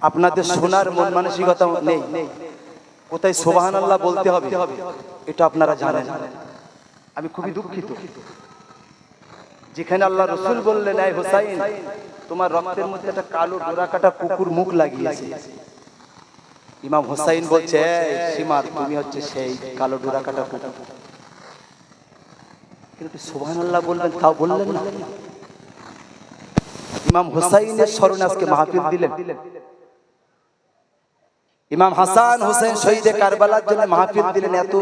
আপনাদের শোনার মন মানসিকতা নেই। কোথায় সোবাহান আল্লাহ বলতে হবে, এটা আপনারা জানেন। আমি খুবই দুঃখিত। যেখানে আল্লাহ রসুল বললেন, এই হোসাইন, তোমার রক্তের মধ্যে একটা কালো ডোরা কাটা কুকুর মুখ লাগিয়েছে। ইমাম হোসাইন বলছে, "এই সীমার, তুমি হচ্ছে সেই কালো ডোরা কাটা কুকুর। কিন্তু সোবাহান আল্লাহ বললেন, তাও বললেন না। ইমাম হোসাইনের স্মরণে আজকে মাহফিল দিলেন। ইমাম হাসান হোসেন শহীদে কারবালার জন্য মাহফিল দিলেন এত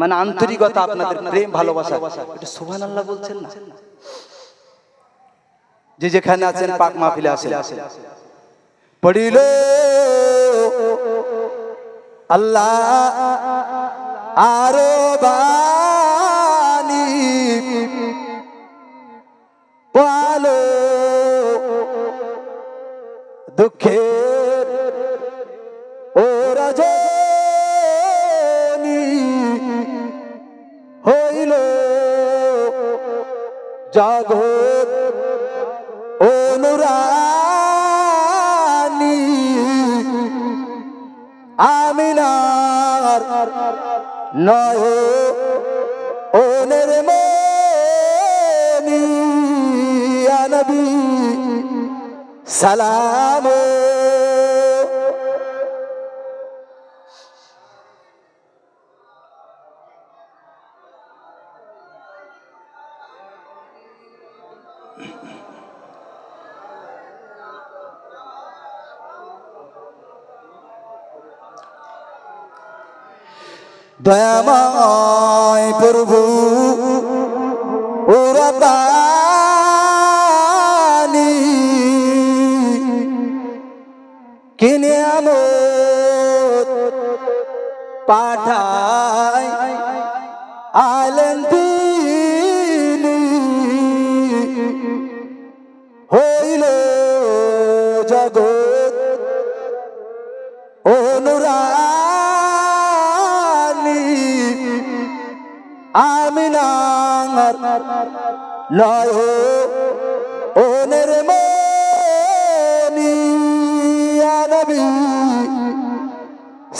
মানে আন্তরিকতা আপনাদের প্রেম ভালোবাসা। এটা সুবহান আল্লাহ বলছেন না? যে যেখানে আছেন পাক মাহফিলে আসেন। পড়িল আল্লাহ আরও বানি দুঃখের ও রজনী হইল জগৎ অনুরানী আমিনার নয় ওনের মনি নবী সালাম দয়াময় প্রভু কিনে আমত পাঠায় আলেন তিনি হইল জগৎ অনুরানী আমিনার লয় ওনের